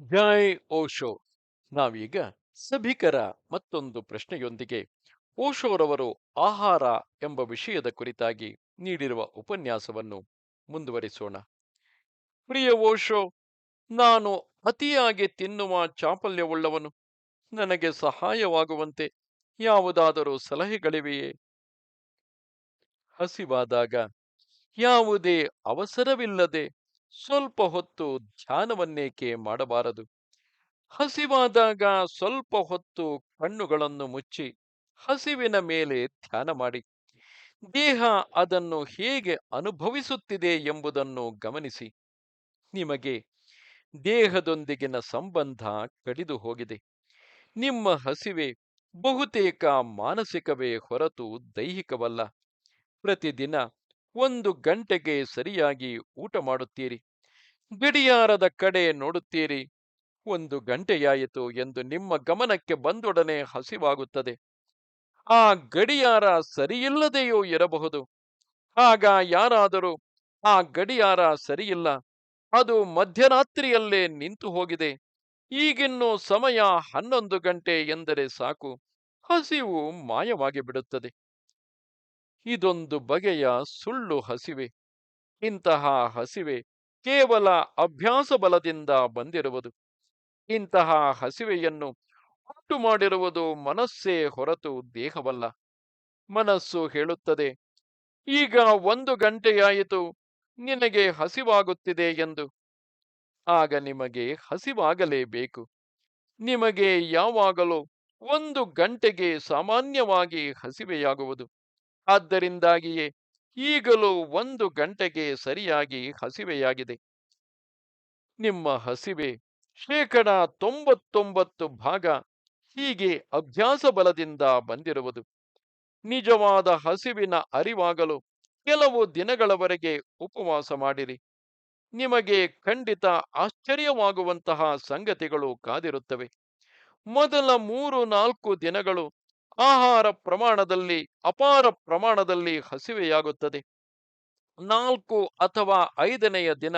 ಜೈ ಓಶೋ ನಾವೀಗ ಸಭಿಕರ ಮತ್ತೊಂದು ಪ್ರಶ್ನೆಯೊಂದಿಗೆ ಓಶೋರವರು ಆಹಾರ ಎಂಬ ವಿಷಯದ ಕುರಿತಾಗಿ ನೀಡಿರುವ ಉಪನ್ಯಾಸವನ್ನು ಮುಂದುವರಿಸೋಣ. ಪ್ರಿಯ ಓಶೋ, ನಾನು ಅತಿಯಾಗಿ ತಿನ್ನುವ ಚಾಪಲ್ಯವುಳ್ಳವನು. ನನಗೆ ಸಹಾಯವಾಗುವಂತೆ ಯಾವುದಾದರೂ ಸಲಹೆಗಳಿವೆಯೇ? ಹಸಿವಾದಾಗ ಯಾವುದೇ ಅವಸರವಿಲ್ಲದೆ ಸ್ವಲ್ಪ ಹೊತ್ತು ಧ್ಯಾನವನ್ನೇಕೆ ಮಾಡಬಾರದು? ಹಸಿವಾದಾಗ ಸ್ವಲ್ಪ ಹೊತ್ತು ಕಣ್ಣುಗಳನ್ನು ಮುಚ್ಚಿ ಹಸಿವಿನ ಮೇಲೆ ಧ್ಯಾನ ಮಾಡಿ. ದೇಹ ಅದನ್ನು ಹೇಗೆ ಅನುಭವಿಸುತ್ತಿದೆ ಎಂಬುದನ್ನು ಗಮನಿಸಿ. ನಿಮಗೆ ದೇಹದೊಂದಿಗಿನ ಸಂಬಂಧ ಕಡಿದು ಹೋಗಿದೆ. ನಿಮ್ಮ ಹಸಿವೆ ಬಹುತೇಕ ಮಾನಸಿಕವೇ ಹೊರತು ದೈಹಿಕವಲ್ಲ. ಪ್ರತಿದಿನ ಒಂದು ಗಂಟೆಗೆ ಸರಿಯಾಗಿ ಊಟ ಮಾಡುತ್ತೀರಿ. ಗಡಿಯಾರದ ಕಡೆ ನೋಡುತ್ತೀರಿ. ಒಂದು ಗಂಟೆಯಾಯಿತು ಎಂದು ನಿಮ್ಮ ಗಮನಕ್ಕೆ ಬಂದೊಡನೆ ಹಸಿವಾಗುತ್ತದೆ. ಆ ಗಡಿಯಾರ ಸರಿಯಿಲ್ಲದೆಯೂ ಇರಬಹುದು. ಆಗ ಯಾರಾದರೂ, ಆ ಗಡಿಯಾರ ಸರಿಯಿಲ್ಲ. ಅದು ಮಧ್ಯರಾತ್ರಿಯಲ್ಲೇ ನಿಂತು ಹೋಗಿದೆ. ಈಗಿನ್ನು ಸಮಯ ಹನ್ನೊಂದು ಗಂಟೆ ಎಂದರೆ ಸಾಕು. ಹಸಿವು ಮಾಯವಾಗಿ ಬಿಡುತ್ತದೆ. ಇದೊಂದು ಬಗೆಯ ಸುಳ್ಳು ಹಸಿವೆ. ಇಂತಹ ಹಸಿವೆ ಕೇವಲ ಅಭ್ಯಾಸ ಬಲದಿಂದ ಬಂದಿರುವುದು. ಇಂತಹ ಹಸಿವೆಯನ್ನು ಉಂಟು ಮಾಡಿರುವುದು ಮನಸ್ಸೇ ಹೊರತು ದೇಹವಲ್ಲ. ಮನಸ್ಸು ಹೇಳುತ್ತದೆ, ಈಗ ಒಂದು ಗಂಟೆಯಾಯಿತು, ನಿನಗೆ ಹಸಿವಾಗುತ್ತಿದೆ ಎಂದು. ಆಗ ನಿಮಗೆ ಹಸಿವಾಗಲೇಬೇಕು. ನಿಮಗೆ ಯಾವಾಗಲೂ ಒಂದು ಗಂಟೆಗೆ ಸಾಮಾನ್ಯವಾಗಿ ಹಸಿವೆಯಾಗುವುದು. ಆದ್ದರಿಂದಾಗಿಯೇ ಈಗಲೂ ಒಂದು ಗಂಟೆಗೆ ಸರಿಯಾಗಿ ಹಸಿವೆಯಾಗಿದೆ. ನಿಮ್ಮ ಹಸಿವೆ ಶೇಕಡ ತೊಂಬತ್ತೊಂಬತ್ತು ಭಾಗ ಹೀಗೆ ಅಭ್ಯಾಸ ಬಲದಿಂದ ಬಂದಿರುವುದು. ನಿಜವಾದ ಹಸಿವಿನ ಅರಿವಾಗಲು ಕೆಲವು ದಿನಗಳವರೆಗೆ ಉಪವಾಸ ಮಾಡಿರಿ. ನಿಮಗೆ ಖಂಡಿತ ಆಶ್ಚರ್ಯವಾಗುವಂತಹ ಸಂಗತಿಗಳು ಕಾದಿರುತ್ತವೆ. ಮೊದಲ ಮೂರು ನಾಲ್ಕು ದಿನಗಳು ಆಹಾರ ಪ್ರಮಾಣದಲ್ಲಿ, ಅಪಾರ ಪ್ರಮಾಣದಲ್ಲಿ ಹಸಿವೆಯಾಗುತ್ತದೆ. ನಾಲ್ಕು ಅಥವಾ ಐದನೆಯ ದಿನ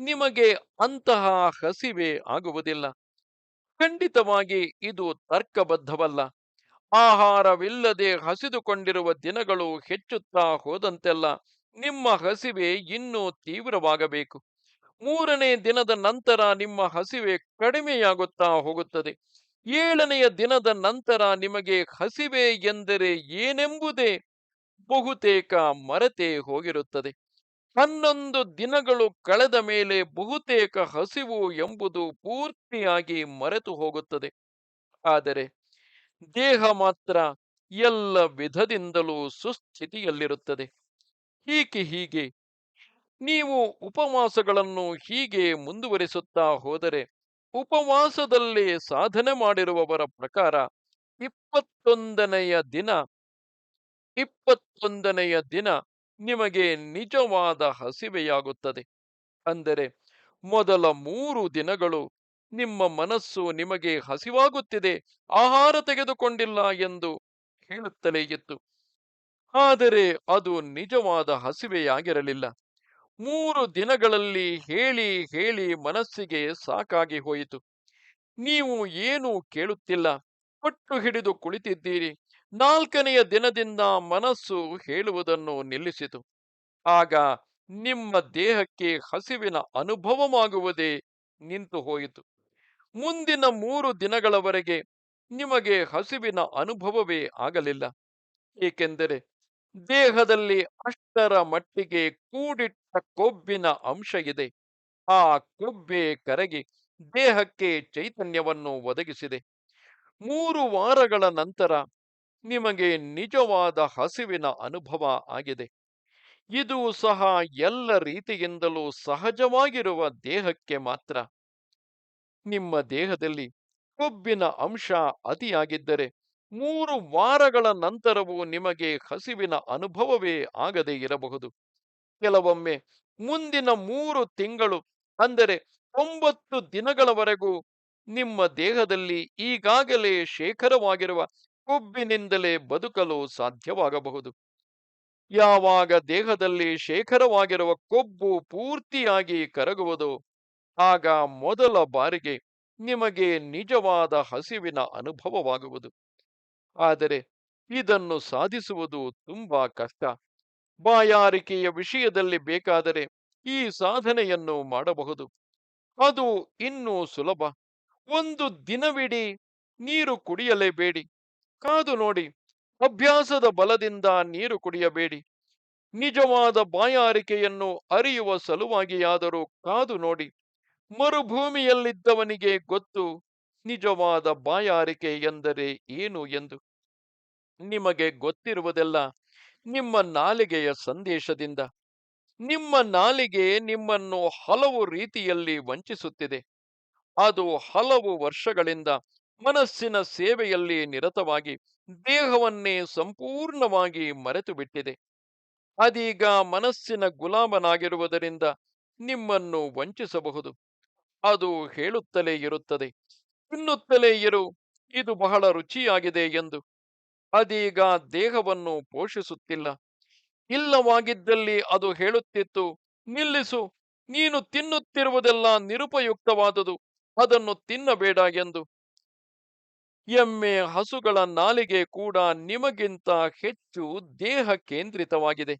ನಿಮಗೆ ಅಂತಹ ಹಸಿವೆ ಆಗುವುದಿಲ್ಲ. ಖಂಡಿತವಾಗಿ ಇದು ತರ್ಕಬದ್ಧವಲ್ಲ. ಆಹಾರವಿಲ್ಲದೆ ಹಸಿದುಕೊಂಡಿರುವ ದಿನಗಳು ಹೆಚ್ಚುತ್ತಾ ಹೋದಂತೆಲ್ಲ ನಿಮ್ಮ ಹಸಿವೆ ಇನ್ನೂ ತೀವ್ರವಾಗಬೇಕು. ಮೂರನೇ ದಿನದ ನಂತರ ನಿಮ್ಮ ಹಸಿವೆ ಕಡಿಮೆಯಾಗುತ್ತಾ ಹೋಗುತ್ತದೆ. ಏಳನೆಯ ದಿನದ ನಂತರ ನಿಮಗೆ ಹಸಿವೆ ಎಂದರೆ ಏನೆಂಬುದೇ ಬಹುತೇಕ ಮರೆತೇ ಹೋಗಿರುತ್ತದೆ. ಹನ್ನೊಂದು ದಿನಗಳು ಕಳೆದ ಮೇಲೆ ಬಹುತೇಕ ಹಸಿವು ಎಂಬುದು ಪೂರ್ತಿಯಾಗಿ ಮರೆತು ಹೋಗುತ್ತದೆ. ಆದರೆ ದೇಹ ಮಾತ್ರ ಎಲ್ಲ ವಿಧದಿಂದಲೂ ಸುಸ್ಥಿತಿಯಲ್ಲಿರುತ್ತದೆ. ಹೀಗೆ ಹೀಗೆ ನೀವು ಉಪವಾಸಗಳನ್ನು ಹೀಗೆ ಮುಂದುವರಿಸುತ್ತಾ ಹೋದರೆ ಉಪವಾಸದಲ್ಲಿ ಸಾಧನೆ ಮಾಡಿರುವವರ ಪ್ರಕಾರ ಇಪ್ಪತ್ತೊಂದನೆಯ ದಿನ ಇಪ್ಪತ್ತೊಂದನೆಯ ದಿನ ನಿಮಗೆ ನಿಜವಾದ ಹಸಿವೆಯಾಗುತ್ತದೆ. ಅಂದರೆ ಮೊದಲ ಮೂರು ದಿನಗಳು ನಿಮ್ಮ ಮನಸ್ಸು ನಿಮಗೆ ಹಸಿವಾಗುತ್ತಿದೆ, ಆಹಾರ ತೆಗೆದುಕೊಂಡಿಲ್ಲ ಎಂದು ಹೇಳುತ್ತಲೇ ಇತ್ತು. ಆದರೆ ಅದು ನಿಜವಾದ ಹಸಿವೆಯಾಗಿರಲಿಲ್ಲ. ಮೂರು ದಿನಗಳಲ್ಲಿ ಹೇಳಿ ಹೇಳಿ ಮನಸ್ಸಿಗೆ ಸಾಕಾಗಿ ಹೋಯಿತು. ನೀವು ಏನೂ ಕೇಳುತ್ತಿಲ್ಲ. ಪಟ್ಟು ಹಿಡಿದು ಕುಳಿತಿದ್ದೀರಿ. ನಾಲ್ಕನೆಯ ದಿನದಿಂದ ಮನಸ್ಸು ಹೇಳುವುದನ್ನು ನಿಲ್ಲಿಸಿತು. ಆಗ ನಿಮ್ಮ ದೇಹಕ್ಕೆ ಹಸಿವಿನ ಅನುಭವವಾಗುವುದೇ ನಿಂತು ಹೋಯಿತು. ಮುಂದಿನ ಮೂರು ದಿನಗಳವರೆಗೆ ನಿಮಗೆ ಹಸಿವಿನ ಅನುಭವವೇ ಆಗಲಿಲ್ಲ. ಏಕೆಂದರೆ ದೇಹದಲ್ಲಿ ಅಷ್ಟರ ಮಟ್ಟಿಗೆ ಕೂಡಿಟ್ಟ ಕೊಬ್ಬಿನ ಅಂಶ ಇದೆ. ಆ ಕೊಬ್ಬೆ ಕರಗಿ ದೇಹಕ್ಕೆ ಚೈತನ್ಯವನ್ನು ಒದಗಿಸಿದೆ. ಮೂರು ವಾರಗಳ ನಂತರ ನಿಮಗೆ ನಿಜವಾದ ಹಸಿವಿನ ಅನುಭವ ಆಗಿದೆ. ಇದು ಸಹ ಎಲ್ಲ ರೀತಿಯಿಂದಲೂ ಸಹಜವಾಗಿರುವ ದೇಹಕ್ಕೆ ಮಾತ್ರ. ನಿಮ್ಮ ದೇಹದಲ್ಲಿ ಕೊಬ್ಬಿನ ಅಂಶ ಅತಿಯಾಗಿದ್ದರೆ ಮೂರು ವಾರಗಳ ನಂತರವೂ ನಿಮಗೆ ಹಸಿವಿನ ಅನುಭವವೇ ಆಗದೇ ಇರಬಹುದು. ಕೆಲವೊಮ್ಮೆ ಮುಂದಿನ ಮೂರು ತಿಂಗಳು, ಅಂದರೆ ಒಂಬತ್ತು ದಿನಗಳವರೆಗೂ ನಿಮ್ಮ ದೇಹದಲ್ಲಿ ಈಗಾಗಲೇ ಶೇಖರವಾಗಿರುವ ಕೊಬ್ಬಿನಿಂದಲೇ ಬದುಕಲು ಸಾಧ್ಯವಾಗಬಹುದು. ಯಾವಾಗ ದೇಹದಲ್ಲಿ ಶೇಖರವಾಗಿರುವ ಕೊಬ್ಬು ಪೂರ್ತಿಯಾಗಿ ಕರಗುವುದೋ, ಆಗ ಮೊದಲ ಬಾರಿಗೆ ನಿಮಗೆ ನಿಜವಾದ ಹಸಿವಿನ ಅನುಭವವಾಗುವುದು. ಆದರೆ ಇದನ್ನು ಸಾಧಿಸುವುದು ತುಂಬಾ ಕಷ್ಟ. ಬಾಯಾರಿಕೆಯ ವಿಷಯದಲ್ಲಿ ಬೇಕಾದರೆ ಈ ಸಾಧನೆಯನ್ನು ಮಾಡಬಹುದು. ಅದು ಇನ್ನೂ ಸುಲಭ. ಒಂದು ದಿನವಿಡೀ ನೀರು ಕುಡಿಯಲೇಬೇಡಿ. ಕಾದು ನೋಡಿ, ಅಭ್ಯಾಸದ ಬಲದಿಂದ ನೀರು ಕುಡಿಯಬೇಡಿ. ನಿಜವಾದ ಬಾಯಾರಿಕೆಯನ್ನು ಅರಿಯುವ ಸಲುವಾಗಿಯಾದರೂ ಕಾದು ನೋಡಿ, ಮರುಭೂಮಿಯಲ್ಲಿದ್ದವನಿಗೆ ಗೊತ್ತು ನಿಜವಾದ ಬಾಯಾರಿಕೆ ಎಂದರೆ ಏನು ಎಂದು. ನಿಮಗೆ ಗೊತ್ತಿರುವುದೆಲ್ಲ ನಿಮ್ಮ ನಾಲಿಗೆಯ ಸಂದೇಶದಿಂದ. ನಿಮ್ಮ ನಾಲಿಗೆ ನಿಮ್ಮನ್ನು ಹಲವು ರೀತಿಯಲ್ಲಿ ವಂಚಿಸುತ್ತಿದೆ. ಅದು ಹಲವು ವರ್ಷಗಳಿಂದ ಮನಸ್ಸಿನ ಸೇವೆಯಲ್ಲಿ ನಿರತವಾಗಿ, ದೇಹವನ್ನೇ ಸಂಪೂರ್ಣವಾಗಿ ಮರೆತು ಬಿಟ್ಟಿದೆ ಅದೀಗ ಮನಸ್ಸಿನ ಗುಲಾಮನಾಗಿರುವುದರಿಂದ ನಿಮ್ಮನ್ನು ವಂಚಿಸಬಹುದು. ಅದು ಹೇಳುತ್ತಲೇ ಇರುತ್ತದೆ. ತಿನ್ನುತ್ತಲೇ ಇರು, ಇದು ಬಹಳ ರುಚಿಯಾಗಿದೆ ಎಂದು. ಅದೀಗ ದೇಹವನ್ನು ಪೋಷಿಸುತ್ತಿಲ್ಲ. ಇಲ್ಲವಾಗಿದ್ದಲ್ಲಿ ಅದು ಹೇಳುತ್ತಿತ್ತು, ನಿಲ್ಲಿಸು, ನೀನು ತಿನ್ನುತ್ತಿರುವುದೆಲ್ಲ ನಿರುಪಯುಕ್ತವಾದುದು, ಅದನ್ನು ತಿನ್ನಬೇಡ ಎಂದು. ಎಮ್ಮೆ ಹಸುಗಳ ನಾಲಿಗೆ ಕೂಡ ನಿಮಗಿಂತ ಹೆಚ್ಚು ದೇಹ ಕೇಂದ್ರಿತವಾಗಿದೆ.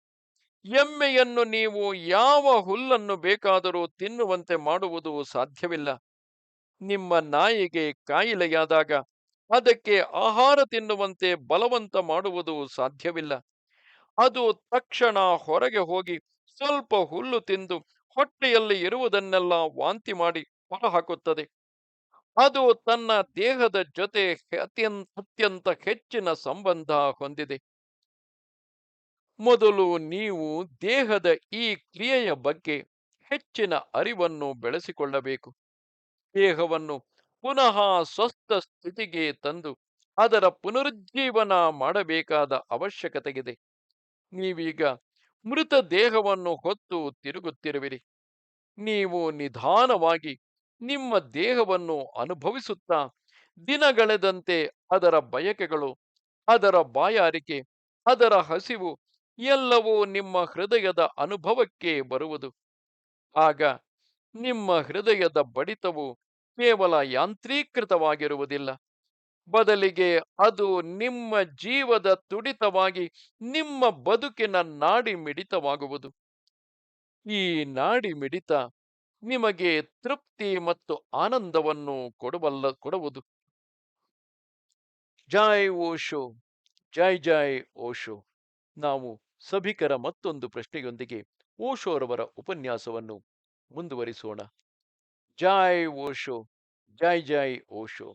ಎಮ್ಮೆಯನ್ನು ನೀವು ಯಾವ ಹುಲ್ಲನ್ನು ಬೇಕಾದರೂ ತಿನ್ನುವಂತೆ ಮಾಡುವುದು ಸಾಧ್ಯವಿಲ್ಲ. ನಿಮ್ಮ ನಾಯಿಗೆ ಕಾಯಿಲೆಯಾದಾಗ ಅದಕ್ಕೆ ಆಹಾರ ತಿನ್ನುವಂತೆ ಬಲವಂತ ಮಾಡುವುದು ಸಾಧ್ಯವಿಲ್ಲ. ಅದು ತಕ್ಷಣ ಹೊರಗೆ ಹೋಗಿ ಸ್ವಲ್ಪ ಹುಲ್ಲು ತಿಂದು ಹೊಟ್ಟೆಯಲ್ಲಿ ಇರುವುದನ್ನೆಲ್ಲ ವಾಂತಿ ಮಾಡಿ ಹೊರಹಾಕುತ್ತದೆ. ಅದು ತನ್ನ ದೇಹದ ಜೊತೆ ಅತ್ಯಂತ ಅತ್ಯಂತ ಹೆಚ್ಚಿನ ಸಂಬಂಧ ಹೊಂದಿದೆ. ಮೊದಲು ನೀವು ದೇಹದ ಈ ಕ್ರಿಯೆಯ ಬಗ್ಗೆ ಹೆಚ್ಚಿನ ಅರಿವನ್ನು ಬೆಳೆಸಿಕೊಳ್ಳಬೇಕು. ದೇಹವನ್ನು ಪುನಃ ಸ್ವಸ್ಥ ಸ್ಥಿತಿಗೆ ತಂದು ಅದರ ಪುನರುಜ್ಜೀವನ ಮಾಡಬೇಕಾದ ಅವಶ್ಯಕತೆಗಿದೆ. ನೀವೀಗ ಮೃತ ದೇಹವನ್ನು ಹೊತ್ತು ತಿರುಗುತ್ತಿರುವಿರಿ. ನೀವು ನಿಧಾನವಾಗಿ ನಿಮ್ಮ ದೇಹವನ್ನು ಅನುಭವಿಸುತ್ತಾ ದಿನಗಳೆದಂತೆ ಅದರ ಬಯಕೆಗಳು, ಅದರ ಬಾಯಾರಿಕೆ, ಅದರ ಹಸಿವು ಎಲ್ಲವೂ ನಿಮ್ಮ ಹೃದಯದ ಅನುಭವಕ್ಕೆ ಬರುವುದು. ಆಗ ನಿಮ್ಮ ಹೃದಯದ ಬಡಿತವು ಕೇವಲ ಯಾಂತ್ರೀಕೃತವಾಗಿರುವುದಿಲ್ಲ. ಬದಲಿಗೆ ಅದು ನಿಮ್ಮ ಜೀವದ ತುಡಿತವಾಗಿ ನಿಮ್ಮ ಬದುಕಿನ ನಾಡಿ ಮಿಡಿತವಾಗುವುದು. ಈ ನಾಡಿ ಮಿಡಿತ ನಿಮಗೆ ತೃಪ್ತಿ ಮತ್ತು ಆನಂದವನ್ನು ಕೊಡುವಲ್ಲ, ಕೊಡುವುದು. ಜಾಯ್ ಓಶೋ, ಜೈ ಜಾಯ್ ಓಶೋ. ನಾವು ಸಭಿಕರ ಮತ್ತೊಂದು ಪ್ರಶ್ನೆಯೊಂದಿಗೆ ಓಶೋರವರ ಉಪನ್ಯಾಸವನ್ನು ಮುಂದುವರಿಸೋಣ. ಜೈ ಓಶೋ ಜೈ ಜೈ ಓಶೋ